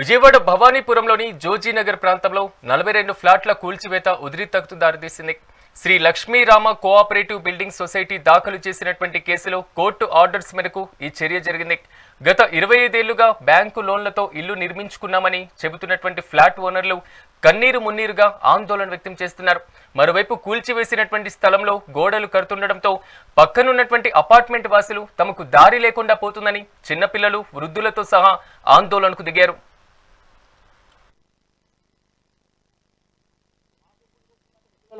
విజయవాడ భవానీపురంలోని జోజీనగర్ ప్రాంతంలో నలభై రెండు ఫ్లాట్ల కూల్చివేత ఉద్రిక్తతకు దారితీసింది Sri Lakshmirama cooperative building society దాఖలు చేసినటువంటి కేసులో కోర్టు ఆర్డర్స్ మేరకు ఈ చర్య జరిగింది. గత ఇరవై ఐదేళ్ళుగా బ్యాంకు లోన్లతో ఇల్లు నిర్మించుకున్నామని చెబుతున్నటువంటి ఫ్లాట్ ఓనర్లు కన్నీరు మున్నీరుగా ఆందోళన వ్యక్తం చేస్తున్నారు. మరోవైపు కూల్చివేసినటువంటి స్థలంలో గోడలు కడుతుండటంతో పక్కనున్నటువంటి అపార్ట్మెంట్ వాసులు తమకు దారి లేకుండా పోతుందని చిన్నపిల్లలు వృద్ధులతో సహా ఆందోళనకు దిగారు.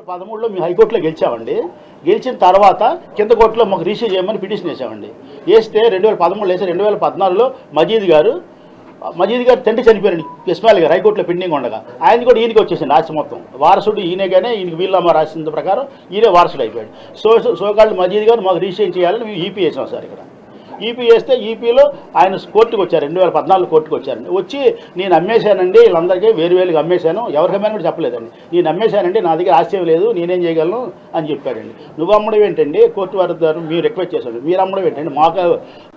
పదమూడులో మేము హైకోర్టులో గెలిచామండి. గెలిచిన తర్వాత కింద కోర్టులో మాకు రిజిస్టర్ చేయమని పిటిషన్ వేసామండి. వేస్తే రెండు వేల పదమూడులో వేసి రెండు వేల పద్నాలుగులో మజీద్ గారు మజీద్ గారు తండ్రి చనిపోయారండి. ఇస్మాయిల్ గారు హైకోర్టులో పెండింగ్ ఉండగా. ఆయన కూడా ఈయనకి వచ్చేసింది ఆస్తి మొత్తం. వారసుడు ఈయనగానే ఈయనకి వీళ్ళమ్మ రాసిన ప్రకారం ఈయనే వారసుడు అయిపోయాడు. సో సోకాళ్ళు మజీద్ గారు మాకు రిజిస్టర్ చేయాలని మేము ఈపీ వేసాం సార్ ఇక్కడ. ఈపీ వేస్తే ఈపీలో ఆయన కోర్టుకు వచ్చారు. రెండు వేల పద్నాలుగు కోర్టుకు వచ్చారండి వచ్చి నేను అమ్మేశానండి వీళ్ళందరికీ వేరు వేలుగా అమ్మేశాను. ఎవరికి కూడా చెప్పలేదండి. నేను అమ్మేశానండి నా దగ్గర ఆశ్చర్యం లేదు నేనేం చేయగలను అని చెప్పాడండి. నువ్వు అమ్మడం ఏంటండి? కోర్టు వారి ద్వారా మీరు రిక్వెస్ట్ చేశాడు మీరు అమ్మడం ఏంటండి? మాకు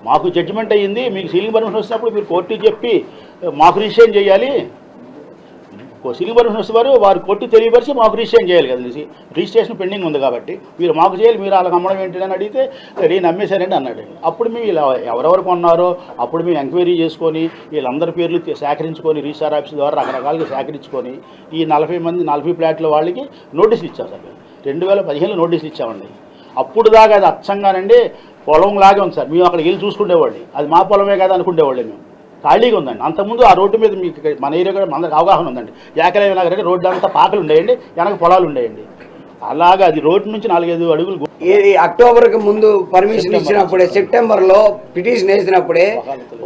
మాకు జడ్జిమెంట్ అయ్యింది మీకు సీలింగ్ పర్మిషన్ వచ్చినప్పుడు మీరు కోర్టుకి చెప్పి మాకు రిజిస్ట్రేషన్ చేయాలి. సీలింగ్ వస్తే వారు వారు కొట్టి తెలియపరిచి మాకు రిజిస్ట్రేషన్ చేయాలి కదా తెలిసి. రిజిస్ట్రేషన్ పెండింగ్ ఉంది కాబట్టి మీరు మాకు చేయాలి మీరు వాళ్ళకి అమ్మడం ఏంటి అని అడిగితే సరే నమ్మేశారండి అన్నాడు. అప్పుడు మేము ఇలా ఎవరెవరు కొన్నారో అప్పుడు మేము ఎంక్వైరీ చేసుకొని వీళ్ళందరి పేర్లు సేకరించుకొని రిజిస్టార్ ఆఫీస్ ద్వారా రకరకాలుగా సేకరించుకొని ఈ నలభై మంది నలభై ఫ్లాట్ల వాళ్ళకి నోటీసులు ఇచ్చాం సార్. రెండు వేల పదిహేనులో నోటీసులు ఇచ్చామండి. అప్పుడు దాకా అది అచ్చంగానండి పొలం లాగే ఉంది సార్. మేము అక్కడికి వెళ్ళి చూసుకునేవాళ్ళు. అది మా పొలమే కదా అనుకునేవాళ్ళే మేము. ఖాళీగా ఉందండి. అంతకుముందు ఆ రోడ్డు మీద మీకు మన ఏరియా కూడా మనకు అవగాహన ఉందండి. ఏకలవ్య నగర్ అంటే రోడ్డు అంతా పాకలు ఉండేయండి వెనక పొలాలు ఉండేయండి. అలాగా అది రోడ్డు నుంచి నాలుగైదు అడుగులు ఈ అక్టోబర్కి ముందు పర్మిషన్ ఇచ్చినప్పుడే సెప్టెంబర్లో పిటిషన్ వేసినప్పుడే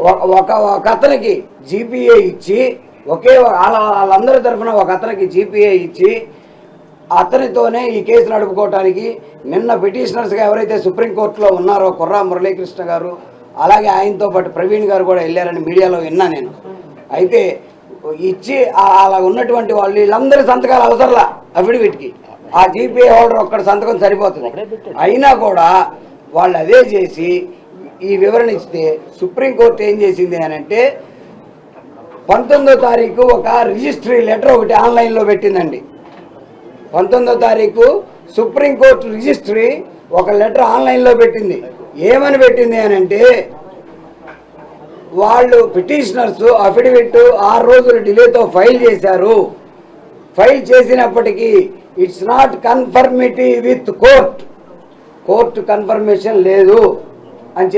ఒక- ఒక ఒక అతనికి జీపీఏ ఇచ్చి ఒకే వాళ్ళ వాళ్ళందరి తరఫున ఒక అతనికి జీపీఏ ఇచ్చి అతనితోనే ఈ కేసు నడుపుకోవటానికి నిన్న పిటిషనర్స్గా ఎవరైతే సుప్రీంకోర్టులో ఉన్నారో కుర్రా మురళీకృష్ణ గారు అలాగే ఆయనతో పాటు ప్రవీణ్ గారు కూడా వెళ్ళారని మీడియాలో విన్నా నేను. అయితే ఇచ్చి అలా ఉన్నటువంటి వాళ్ళు వీళ్ళందరి సంతకాలు అవసరంలా అఫిడవిట్కి. ఆ జీపీఏ హోల్డర్ ఒక్కడి సంతకం సరిపోతుంది. అయినా కూడా వాళ్ళు అదే చేసి ఈ వివరణ ఇస్తే సుప్రీంకోర్టు ఏం చేసింది అని అంటే పంతొమ్మిదో తారీఖు ఒక రిజిస్ట్రీ లెటర్ ఒకటి ఆన్లైన్లో పెట్టిందండి. పంతొమ్మిదో తారీఖు సుప్రీంకోర్టు రిజిస్ట్రీ ఒక లెటర్ ఆన్లైన్లో పెట్టింది. ఏమని పెట్టింది అని అంటే వాళ్ళు పిటిషనర్స్ అఫిడవిట్ ఆరు రోజులు డిలేతో ఫైల్ చేశారు. ఫైల్ చేసినప్పటికీ it's not conformity with court court confirmation లేదు అని